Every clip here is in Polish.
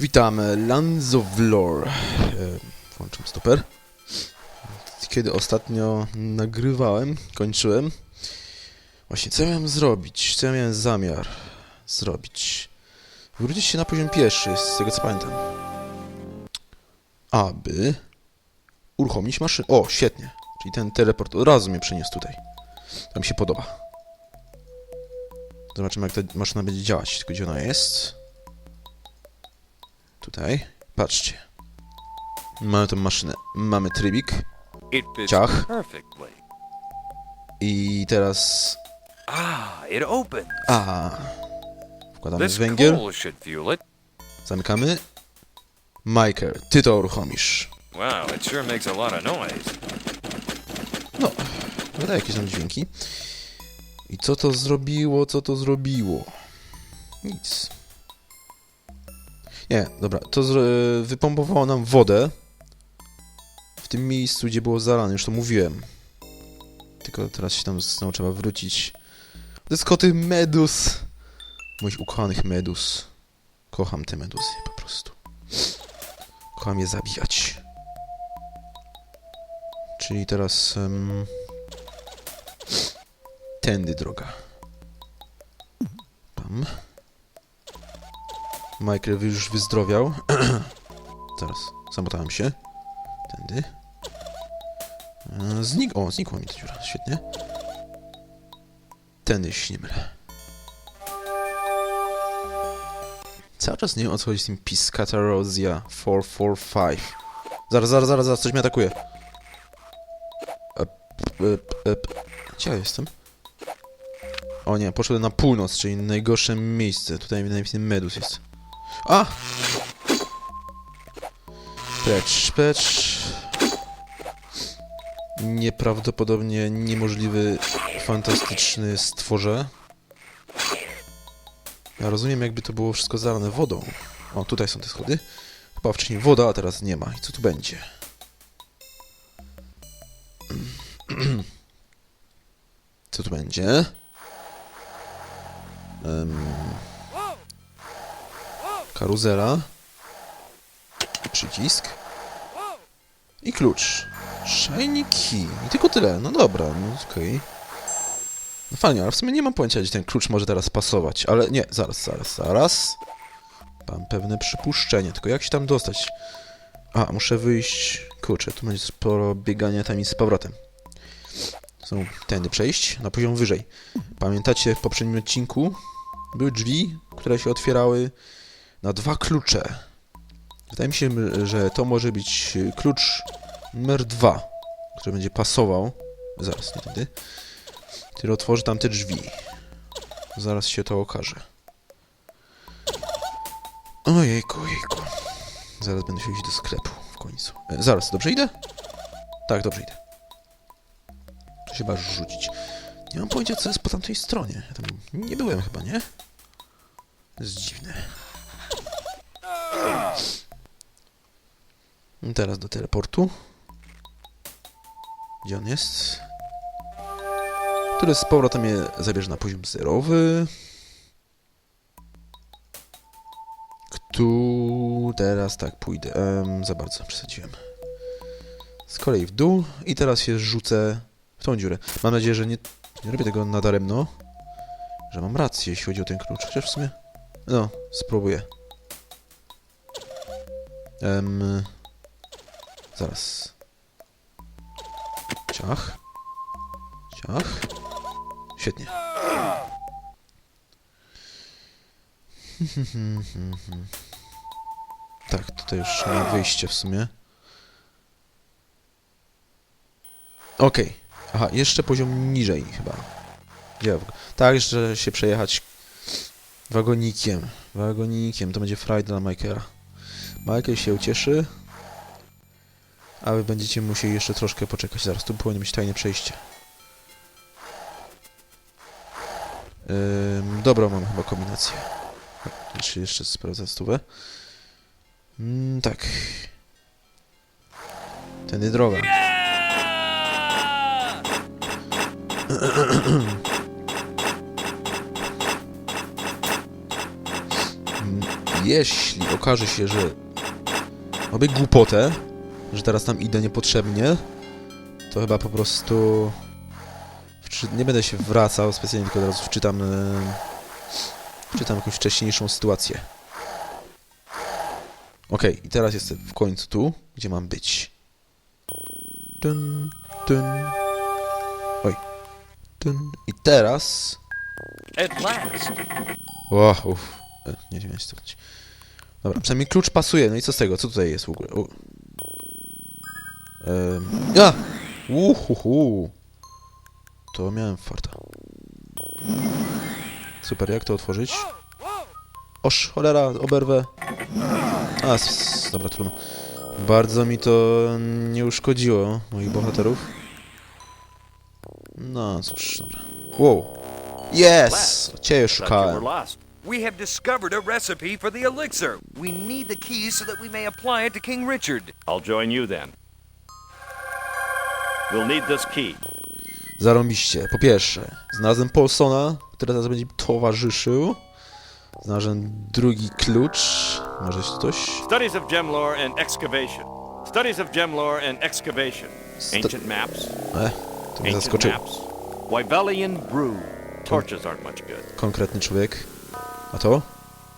Witam, Lands of Lore. Włączam stoper. Kiedy ostatnio nagrywałem, kończyłem. Właśnie, co miałem zrobić? Co ja miałem zamiar zrobić? Wrócić się na poziom pierwszy, z tego co pamiętam. Aby uruchomić maszynę. O, świetnie. Czyli ten teleport od razu mnie przeniósł tutaj. To mi się podoba. Zobaczymy, jak ta maszyna będzie działać. Tylko gdzie ona jest? Tutaj. Patrzcie. Mamy tą maszynę. Mamy trybik. Ciach. I teraz... Ah. A. Wkładamy węgiel. Zamykamy. Michael, ty to uruchomisz. Wow, it sure makes a lot of noise. No, wydaje jakieś tam dźwięki. I co to zrobiło, co to zrobiło? Nic. Nie, dobra, to zro- wypompowało nam wodę w tym miejscu, gdzie było zalane, już to mówiłem. Tylko teraz się tam znowu trzeba wrócić. To jest koty medus. Moich ukochanych medus. Kocham te medusy po prostu. Kocham je zabijać. Czyli teraz... em, tędy droga. Tam. Michael już wyzdrowiał. Zaraz, zamotałem się. Tędy. E, Znik... O, znikła mi ta dziura, świetnie. Tędy, jeśli nie mylę. Cały czas nie wiem o co chodzi z tym Piscatarozia 445. Zaraz, zaraz, zaraz, zaraz, coś mnie atakuje. Ep, ep, ep. Gdzie ja jestem? O nie, poszedłem na północ, czyli najgorsze miejsce. Tutaj najpierw medus jest. A! Precz, precz. Nieprawdopodobnie niemożliwy, fantastyczny stworze. Ja rozumiem, jakby to było wszystko zalane wodą. O, tutaj są te schody. Chyba wcześniej woda, a teraz nie ma. I co tu będzie? Co tu będzie? Em, karuzela. Przycisk. I klucz. Shiny key. I tylko tyle. No dobra, no okej. No fajnie, ale w sumie nie mam pojęcia, gdzie ten klucz może teraz pasować. Ale nie, zaraz, zaraz, zaraz. Mam pewne przypuszczenie, tylko jak się tam dostać? A, muszę wyjść... Kurczę, tu będzie sporo biegania tam i z powrotem. Są tędy przejść, na poziom wyżej. Pamiętacie, w poprzednim odcinku były drzwi, które się otwierały na dwa klucze. Wydaje mi się, że to może być klucz numer dwa, który będzie pasował. Zaraz, tędy. Który otworzy tam te drzwi. Zaraz się to okaże. Ojejku, ojejku. Zaraz będę się iść do sklepu w końcu. E, zaraz, dobrze idę? Tak, dobrze idę. To się chyba rzucić. Nie mam pojęcia, co jest po tamtej stronie. Ja tam nie byłem chyba, nie? To jest dziwne. Teraz do teleportu. Gdzie on jest? Który z powrotem mnie zabierze na poziom zerowy. Tu teraz tak pójdę. Za bardzo przesadziłem. Z kolei w dół i teraz się rzucę w tą dziurę. Mam nadzieję, że nie, nie robię tego nadaremno. Że mam rację, jeśli chodzi o ten klucz. Chociaż w sumie... No, spróbuję. Em, zaraz. Ciach. Ciach. Świetnie. Tak, tutaj już mam wyjście w sumie. Okej. Aha, jeszcze poziom niżej chyba. Gdzie. Tak, jeszcze się przejechać wagonikiem. Wagonikiem, to będzie frajda dla Michaela. Michael się ucieszy. A wy będziecie musieli jeszcze troszkę poczekać. Zaraz, tu powinno być tajne przejście. Ym, dobra, mam chyba kombinację. Jeszcze, jeszcze sprawdzę stówę. Mm, tak. Tędy droga. Jeśli okaże się, że robię głupotę, że teraz tam idę niepotrzebnie, to chyba po prostu nie będę się wracał specjalnie, tylko od razu wczytam, e, wczytam jakąś wcześniejszą sytuację. Okej, i teraz jestem w końcu tu, gdzie mam być. Dun, dun. Oj. Dun. I teraz... At last. Uff. E, Nie się cofnąć. Dobra, przynajmniej klucz pasuje. No i co z tego? Co tutaj jest w ogóle? U. Ehm, ja! Uhuhu. To miałem farta. Super, jak to otworzyć? Oż, cholera, oberwę. A, dobra, trudno. Bardzo mi to nie uszkodziło moich bohaterów. No cóż, dobra. Wow. Yes! Ciebie szukałem. We have discovered a recipe for the elixir. We need the key so that we may apply it to King Richard. I'll join you then. We'll need this key. Zarąbiście. Po pierwsze, znalazłem Paulsona, który teraz będzie mi towarzyszył. Znalazłem drugi klucz. Może coś? Studies of gem lore and excavation. Studies of gem lore and excavation. Ancient maps. E, to mnie Ancient zaskoczył. maps. Wybelian brew. Torches aren't much good. Konkretny człowiek. A to?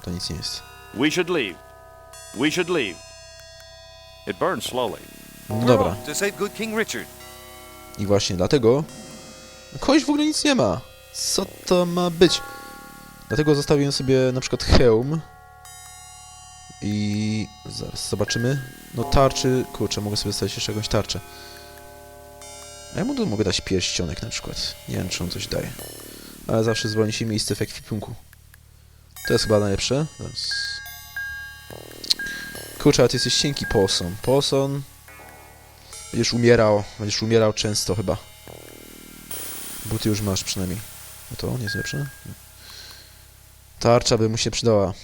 To nic nie jest. We should leave. We should leave. It burns slowly. No dobra. To save good King Richard. I właśnie dlatego... Kogoś w ogóle nic nie ma. Co to ma być? Dlatego zostawiłem sobie na przykład hełm. I... Zaraz zobaczymy. No tarczy... Kurczę, mogę sobie zostawić jeszcze jakąś tarczę. A ja mu tu mogę dać pierścionek na przykład. Nie wiem, czy on coś daje. Ale zawsze zwolni się miejsce w ekwipunku. To jest chyba najlepsze. Zaraz. Kurczę, ale ty jesteś cienki Paulson. Paulson... Będziesz umierał. Będziesz umierał często chyba. Buty już masz przynajmniej. A to nie jest lepsze? Tarcza by mu się przydała.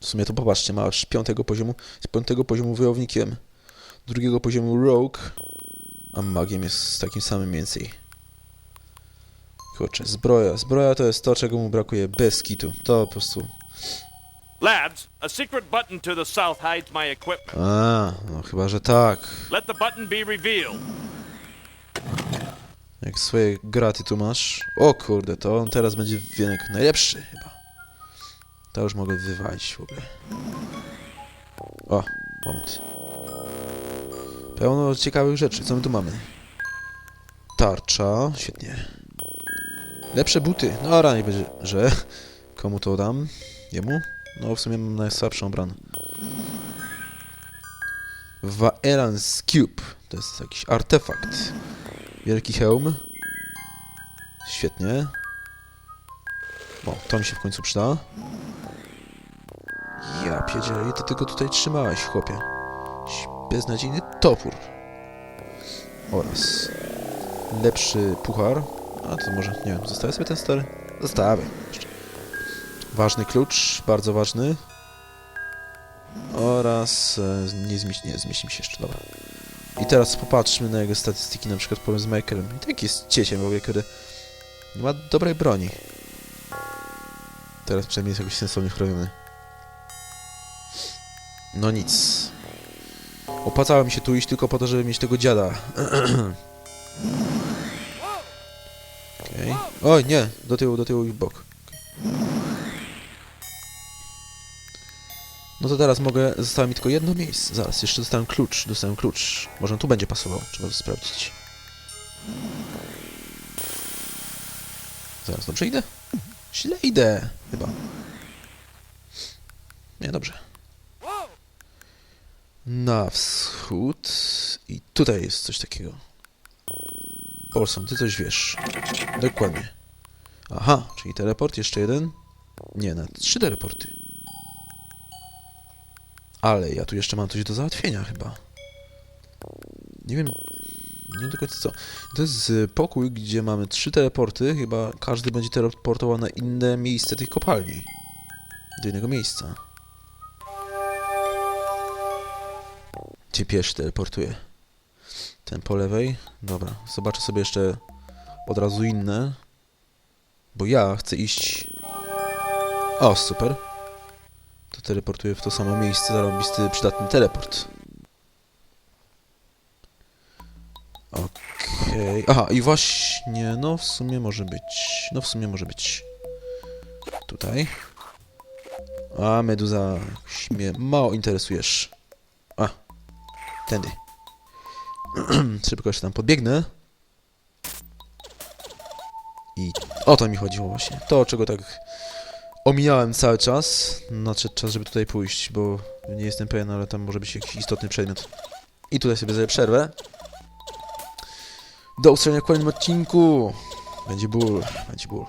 W sumie to popatrzcie, masz piątego poziomu, z piątego poziomu wojownikiem, drugiego poziomu rogue, a magiem jest z takim samym więcej. Kurczę, zbroja. Zbroja to jest to, czego mu brakuje bez kitu. To po prostu... Lads, a secret button to the south hides my equipment. A, no chyba, że tak. Let the button be revealed. Jak swoje graty tu masz. O kurde, to on teraz będzie wienek najlepszy chyba. To już mogę wywalić w ogóle. O, moment. Pełno ciekawych rzeczy. Co my tu mamy? Tarcza, świetnie. Lepsze buty. No nie będzie, że... Komu to dam? Jemu? No w sumie mam najsłabszą obranę. Vaelan's Cube. To jest jakiś artefakt. Wielki hełm. Świetnie. O, to mi się w końcu przyda. Ja pierdzielę, ty tego tutaj trzymałeś, chłopie. Beznadziejny topór. Oraz lepszy puchar. A to może, nie wiem, zostawię sobie ten stary? Zostawię. Ważny klucz, bardzo ważny. Oraz e, nie, zmieści, nie zmieści mi się jeszcze, dobra. I teraz popatrzmy na jego statystyki, na przykład powiem z Michaelem. I tak jest cieciem w ogóle, kiedy nie ma dobrej broni. Teraz przynajmniej jest jakoś sensownie chroniony. No nic. Opłacało mi się tu iść tylko po to, żeby mieć tego dziada. Okej. Oj, nie! Do tyłu, do tyłu i w bok. No to teraz mogę... Zostało mi tylko jedno miejsce. Zaraz, jeszcze dostałem klucz. Dostałem klucz. Może on tu będzie pasował. Trzeba to sprawdzić. Zaraz, dobrze idę? Źle idę, chyba. Nie, dobrze. Na wschód. I tutaj jest coś takiego. Olson, ty coś wiesz. Dokładnie. Aha, czyli teleport, jeszcze jeden. Nie, na trzy teleporty. Ale ja tu jeszcze mam coś do załatwienia chyba. Nie wiem, nie wiem do końca co. To jest pokój, gdzie mamy trzy teleporty. Chyba każdy będzie teleportował na inne miejsce tej kopalni. Do innego miejsca. Gdzie pierwszy teleportuje? Ten po lewej. Dobra, zobaczę sobie jeszcze od razu inne. Bo ja chcę iść... O, super. teleportuje w to samo miejsce, zarobisty, przydatny teleport. Okej, aha, i właśnie, no w sumie może być, no w sumie może być. Tutaj. A, Meduza, mnie mało interesujesz. A, tędy. Szybko jeszcze tam podbiegnę. I o to mi chodziło właśnie. To, czego tak omijałem cały czas. Nadszedł czas, żeby tutaj pójść, bo nie jestem pewien, ale tam może być jakiś istotny przedmiot. I tutaj sobie zrobię przerwę. Do usłyszenia w kolejnym odcinku. Będzie ból, będzie ból.